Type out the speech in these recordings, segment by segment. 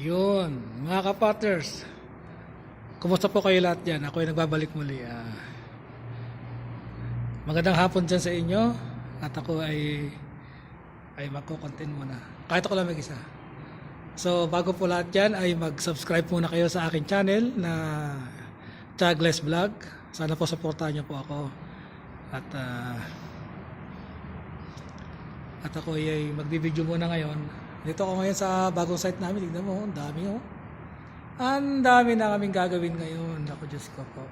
Yun, mga kapatters. Kumusta po kayo lahat dyan? Ako ay nagbabalik muli. ah. magandang hapon dyan sa inyo. At ako ay ay magko-content muna. Kahit ako lang mag-isa. So, bago po lahat dyan, ay mag-subscribe muna kayo sa aking channel na Chagless Vlog. Sana po supportahan niyo po ako. At ah, at ako ay magbibideo muna ngayon. Dito ako ngayon sa bagong site namin. Tignan mo, ang dami oh. Ang dami na kaming gagawin ngayon. Ako, Diyos ko po.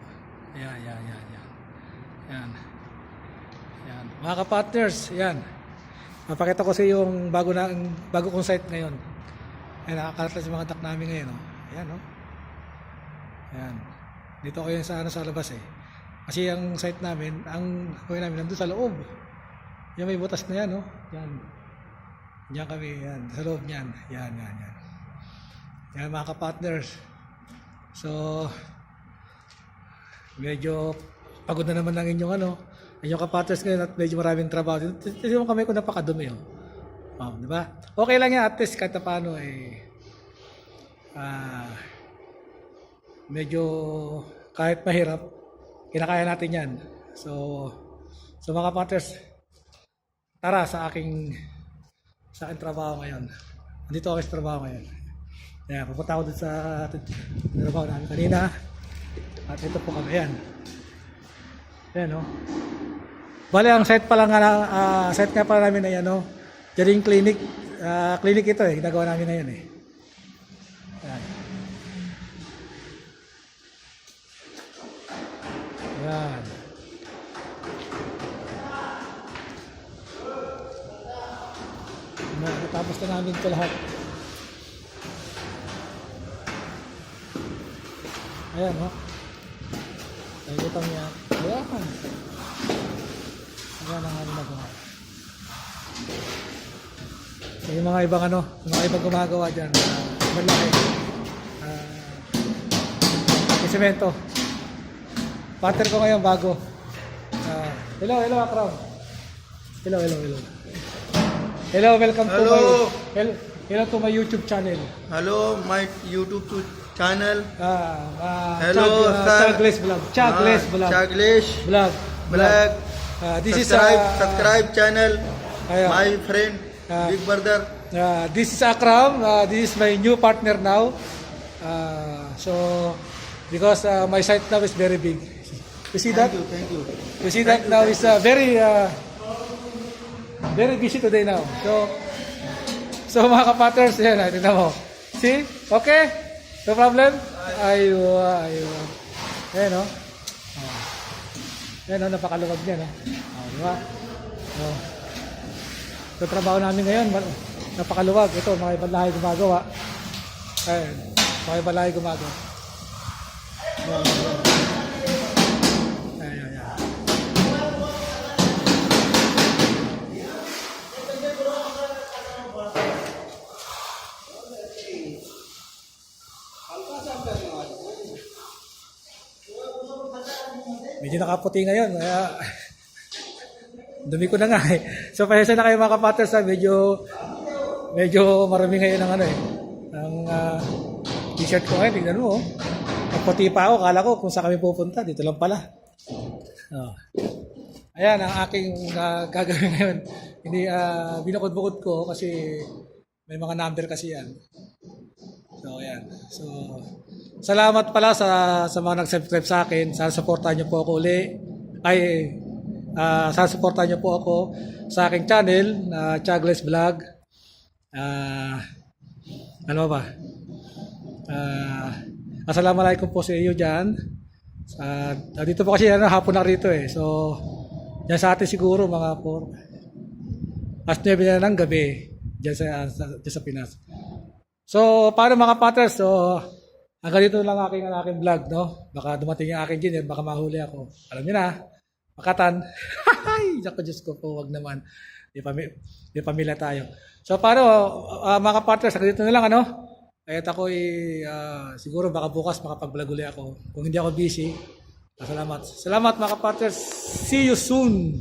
Yan, yan, yan, yan. Yan. Yan. Mga kapatners, yan. Mapakita ko sa iyo yung bago, na, ang bago kong site ngayon. Ayan, nakakalat sa mga duck namin ngayon. Oh. Ayan, oh. Ayan. Dito ako yun sa, ano, sa labas eh. Kasi ang site namin, ang gawin namin nandun sa loob. Yan may butas na yan, oh. Yan. Yan kami, yan. Sa loob niyan. Yan, yan, yan. Yan mga kapatners. So, medyo pagod na naman ng inyong ano, inyong kapatners ngayon at medyo maraming trabaho. Tignan mo kami kung napakadumi, oh. Oh, di ba? Okay lang yan, at least kahit paano eh, ah, medyo kahit mahirap, kinakaya natin yan. So, so mga kapatners, tara sa aking sa aking trabaho ngayon. Andito ako sa trabaho ngayon. Kaya pupunta ako dun sa trabaho namin kanina. At ito po kami. Yan. Yan o. Bale, ang site pala nga, ah, site nga pala namin ay ano, Jaring Clinic. Ah, clinic ito eh. Ginagawa namin na yan eh. Yan. Yan. Na, natapos na namin ito lahat. Ayan, no? Nakikita niya. Ayan. Ayan ang ano nagawa. So, yung mga ibang ano, yung mga ibang gumagawa dyan, uh, malaki. Uh, yung semento. Pattern ko ngayon bago. Ah, hello, hello, Akram. Hello, hello, hello. Hello, welcome to my hello, hello to my YouTube channel. Hello, my YouTube to- channel. Ah, ah, Hello, Chag, ah, sir. Chagless Vlog. Chagless Ah, Vlog. Chaglish Vlog. Vlog. Ah, this subscribe, is ah, subscribe channel. Ayan. My friend, Ah. big brother. ah, this is Akram. Ah, this is my new partner now. Ah, so because ah, my site now is very big. You see that? Thank you, thank you. You see that now is uh, very uh, very busy today now. So so mga kapatters, yan, ah, tingnan mo. See? Okay? No problem? Ayo, ayo. Ayan, no? Oh. Ayan, no? Napakaluwag niya, no? Oh, di ba? Oh. Ito trabaho namin ngayon, napakaluwag. Ito, mga ibang lahi gumagawa. Ayan, mga ibang lahi gumagawa. Ayan, Medyo nakaputi ngayon. Kaya dumi ko na nga eh. So pasensya na kayo mga kapaters ha. Medyo medyo marami ngayon ng ano eh. Ang ah, t-shirt ko ngayon. Tingnan mo oh. Nagputi pa ako. Kala ko kung saan kami pupunta. Dito lang pala. Oh. Ayan ang aking ah, gagawin ngayon. Hindi uh, binukod-bukod ko kasi may mga number kasi yan. So, ayan. So, salamat pala sa sa mga nag-subscribe sa akin. Sana supportahan niyo po ako uli. Ay, ah sana supportahan niyo po ako sa aking channel na Chagless Vlog. Ah, ano ba? Ah, assalamualaikum po sa iyo diyan. Sa ah, dito po kasi ano, hapon na rito eh. So, yan sa atin siguro mga po. As 9 na ng gabi diyan sa, sa, dyan sa Pinas. So, paano mga patters? So, hanggang dito lang aking, aking vlog, no? Baka dumating yung aking engineer, baka mahuli ako. Alam niyo na, makatan. Ay, Diyos Diyos ko po, wag naman. Di, pami di pamilya tayo. So, paano, ah, mga patters, hanggang dito na lang, ano? Kahit ako, uh, siguro baka bukas makapag-vlog uli ako. Kung hindi ako busy, salamat. Salamat mga patters. See you soon.